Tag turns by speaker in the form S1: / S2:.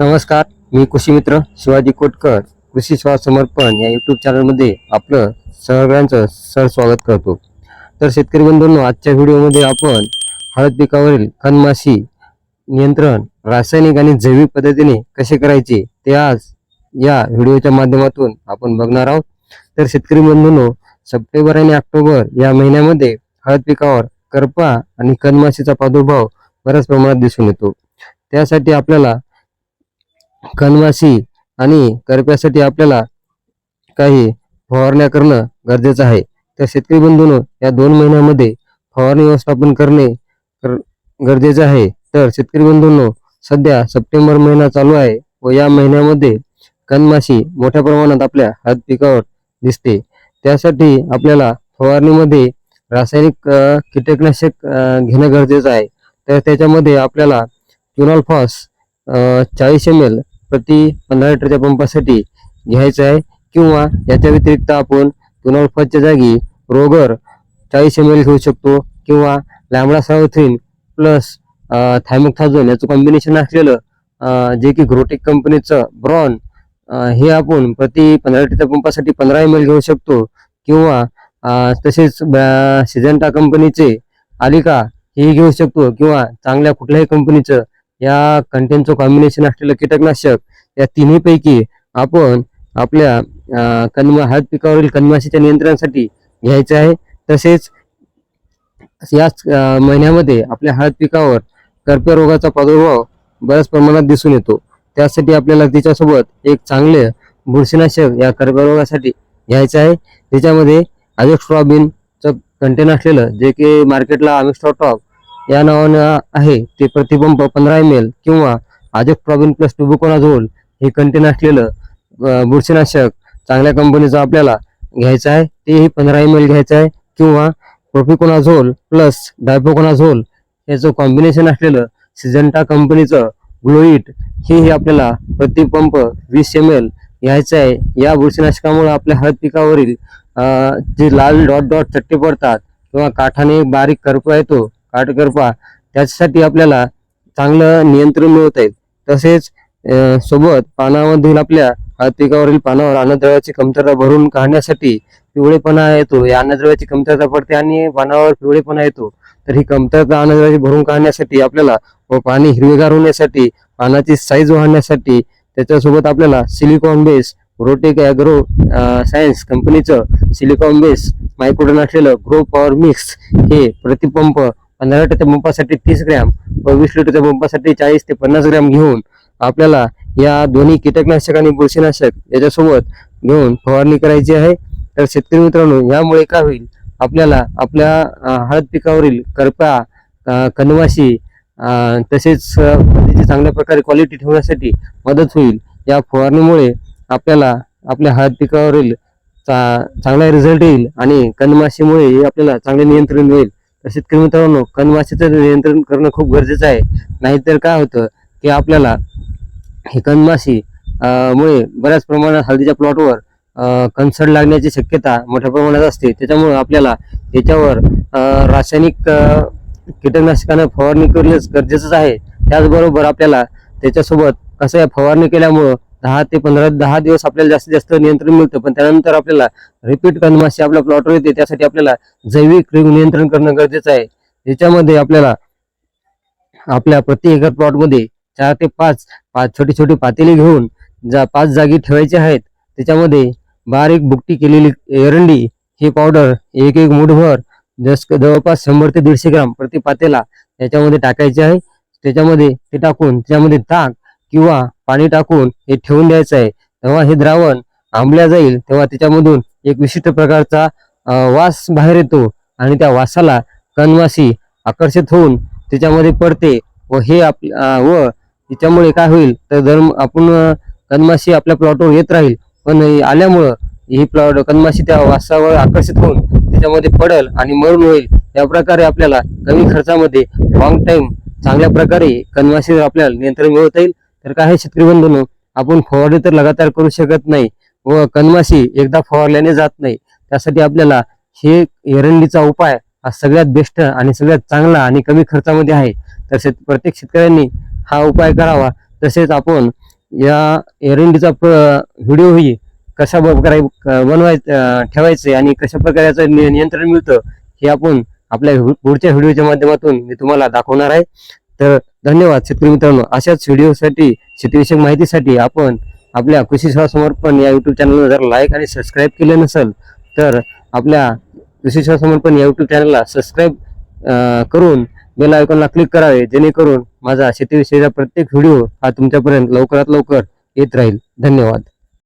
S1: नमस्कार मी कृषी मित्र शिवाजी कोटकर कृषी सेवा समर्पण या युट्यूब चॅनलमध्ये आपलं सगळ्यांचं सर स्वागत करतो. तर शेतकरी बंधूंनो आजच्या व्हिडिओमध्ये आपण हळद पिकावरील खनमाशी नियंत्रण रासायनिक आणि जैविक पद्धतीने कसे करायचे ते आज या व्हिडिओच्या माध्यमातून आपण बघणार आहोत. तर शेतकरी बंधूंनो सप्टेंबर आणि ऑक्टोबर या महिन्यामध्ये हळद पिकावर करपा आणि कनमाशीचा प्रादुर्भाव बऱ्याच प्रमाणात दिसून येतो. त्यासाठी आपल्याला कनवासी आणि करप्यासाठी आपल्याला काही फवारण्या करणं गरजेचं आहे. तर शेतकरी बंधून या दोन महिन्यामध्ये फवारणी व्यवस्थापन करणे गरजेचे आहे. तर शेतकरी बंधूंनो सध्या सप्टेंबर महिना चालू आहे व या महिन्यामध्ये कनमाशी मोठ्या प्रमाणात आपल्या हात पिकावर दिसते. त्यासाठी आपल्याला फवारणीमध्ये रासायनिक कीटकनाशक घेणं गरजेचं आहे. तर त्याच्यामध्ये आपल्याला क्युनॉलफॉस चाळीस एम एल प्रति पंधरा लिटरच्या पंपासाठी घ्यायचं आहे किंवा याच्या व्यतिरिक्त आपण क्युनॉल जागी रोगर चाळीस एम एल घेऊ शकतो किंवा लॅमडा सावथ्रीन प्लस थायमोथाझोन याचं कॉम्बिनेशन असलेलं जे की ग्रोटेक कंपनीचं ब्रॉन हे आपण प्रति पंधरा लिटरच्या पंपासाठी पंधरा एम एल घेऊ शकतो किंवा तसेच ब- सिजंटा कंपनीचे आलिका हे घेऊ शकतो किंवा चांगल्या कुठल्याही कंपनीचं या कंटेनचं कॉम्बिनेशन असलेलं कीटकनाशक या तिन्हीपैकी आपण आपल्या कन्मा हळद पिकावरील कन्माशीच्या नियंत्रणासाठी घ्यायचे आहे. तसेच याच महिन्यामध्ये आपल्या हळद पिकावर कर्प्या रोगाचा प्रादुर्भाव बऱ्याच प्रमाणात दिसून येतो. त्यासाठी आपल्याला तिच्यासोबत एक चांगले बुरशीनाशक या कर्प्या रोगासाठी घ्यायचं आहे. त्याच्यामध्ये अजेक्स्ट्रॉबिनचं कंटेन असलेलं जे की मार्केटला अमिस्ट्रॉटॉप या नावानं आहे ते प्रतिपंप पंधरा एम एल किंवा अजेक्ट्रॉबिन प्लस टुबुकोनाझोल हे कंटेन असलेलं बुरशीनाशक चांगल्या कंपनीचं आपल्याला घ्यायचं आहे तेही पंधरा एम एल घ्यायचं आहे किंवा प्रोफिकोनाझोल प्लस डायपोकोनाझोल याचं कॉम्बिनेशन असलेलं सिजंटा कंपनीचं ग्लोईट हेही आपल्याला प्रतिपंप वीस एम एल घ्यायचं आहे. या बुरशीनाशकामुळे आपल्या हळद पिकावरील जे लाल डॉट डॉट चट्टे पडतात किंवा काठाने बारीक करपा येतो काटकरपा त्याच्यासाठी आपल्याला चांगलं नियंत्रण मिळवता येईल तसेच सोबत पानामधील आपल्या हळद पिकावरील पानावर अन्नद्रव्याची कमतरता भरून काढण्यासाठी पिवळेपणा येतो. या अन्नद्रव्याची कमतरता पडते आणि पानावर पिवळेपणा येतो. तर ही कमतरता अन्नद्रव्याची भरून काढण्यासाठी आपल्याला व पाणी हिरवेगार होण्यासाठी पानाची साईज वाढण्यासाठी त्याच्यासोबत आपल्याला silicon base Rotek agro science कंपनीचं सिलिकॉन बेस मायक्रोडन असलेलं ग्रो पॉवर मिक्स हे प्रतिपंप पंधरा लिटरच्या पंपासाठी तीस ग्रॅम व वीस लिटरच्या पंपासाठी चाळीस ते पन्नास ग्रॅम घेऊन आपल्याला या दोन्ही कीटकनाशक आणि बुरशीनाशक याच्यासोबत घेऊन फवारणी करायची आहे. तर शेतकरी मित्रांनो यामुळे काय होईल? आपल्याला आपल्या हळद पिकावरील करपा कनवाशी तसेच त्याची म्हणजे चांगल्या प्रकारे क्वालिटी ठेवण्यासाठी मदत होईल. या फवारणीमुळे आपल्याला आपल्या हळद पिकावरील चा चांगला रिझल्ट येईल आणि कनमाशीमुळे आपल्याला चांगले नियंत्रण मिळेल. तर शेतकरी मित्रांनो कनमाशीचं नियंत्रण करणं खूप गरजेचं आहे. नाहीतर काय होतं की आपल्याला ही कनमाशी मुळे बऱ्याच प्रमाणात हळदीच्या प्लॉटवर कन्सर्ट लागण्याची शक्यता मोठ्या प्रमाणात असते. त्याच्यामुळे आपल्याला याच्यावर रासायनिक कीटकनाशकानं फवारणी करणं गरजेचंच आहे. त्याचबरोबर आपल्याला त्याच्यासोबत कसं या फवारणी केल्यामुळं दहा ते पंधरा दहा दिवस आपल्याला जास्तीत जास्त नियंत्रण मिळतं. पण त्यानंतर आपल्याला रिपीट कनमाशी आपल्या प्लॉटवर येते. त्यासाठी आपल्याला जैविक नियंत्रण करणं गरजेचं आहे. याच्यामध्ये आपल्याला आपल्या प्रति एकर प्लॉटमध्ये चार ते पाच पाच छोटी छोटी पातेली घेऊन जा पाच जागी ठेवायचे आहेत. त्याच्यामध्ये बारीक बुकटी केलेली एरंडी ही पावडर एक एक मुठभर जस जवळपास शंभर ते दीडशे ग्राम प्रति पातेला याच्यामध्ये टाकायचे आहे. त्याच्यामध्ये ते टाकून त्याच्यामध्ये ताक किंवा पाणी टाकून हे ठेवून द्यायचं आहे. तेव्हा हे द्रावण आंबल्या जाईल तेव्हा त्याच्यामधून एक विशिष्ट प्रकारचा वास बाहेर येतो आणि त्या वासाला कनवासी आकर्षित होऊन त्याच्यामध्ये पडते व हे आप व त्याच्यामुळे काय होईल? तर धर्म आपण अं, कनमाशी आपल्या प्लॉटवर येत राहील पण आल्यामुळं ही प्लॉट कनमाशी त्या वासावर आकर्षित होऊन त्याच्यामध्ये पडेल आणि मरून होईल या प्रकारे आपल्याला कमी खर्चामध्ये लॉंग टाईम चांगल्या प्रकारे कनमाशी आपल्याला नियंत्रण मिळवता येईल तर काय आहे शेतकरी बंधून आपण फवारणी तर लगातार करू शकत नाही व कनमाशी एकदा फवारल्याने जात नाही. त्यासाठी आपल्याला हे एरंडीचा उपाय हा सगळ्यात बेस्ट आणि सगळ्यात चांगला आणि कमी खर्चामध्ये आहे. तर प्रत्येक शेतकऱ्यांनी हा उपाय करावा. तसेच आपण या एरंडीचा प्र व्हिडिओही कशा प्रकारे बनवाय ठेवायचे आणि कशा प्रकारे याचं नियंत्रण मिळतं हे आपण आपल्या पुढच्या व्हिडिओच्या माध्यमातून मी तुम्हाला दाखवणार आहे. तर धन्यवाद शेतकरी मित्रांनो. अशाच व्हिडिओसाठी शेतीविषयक माहितीसाठी आपण आपल्या कृषी सेवा समर्पण या युट्यूब चॅनलला जर लाईक आणि सबस्क्राईब केले नसेल तर आपल्या कृषी सेवा समर्पण या युट्यूब चॅनलला सबस्क्राईब करून बेल आयकॉनला क्लिक करावे जेणेकरून माझा शेतीविषयीचा प्रत्येक व्हिडिओ हा तुमच्यापर्यंत लवकरात लवकर येत राहील. धन्यवाद.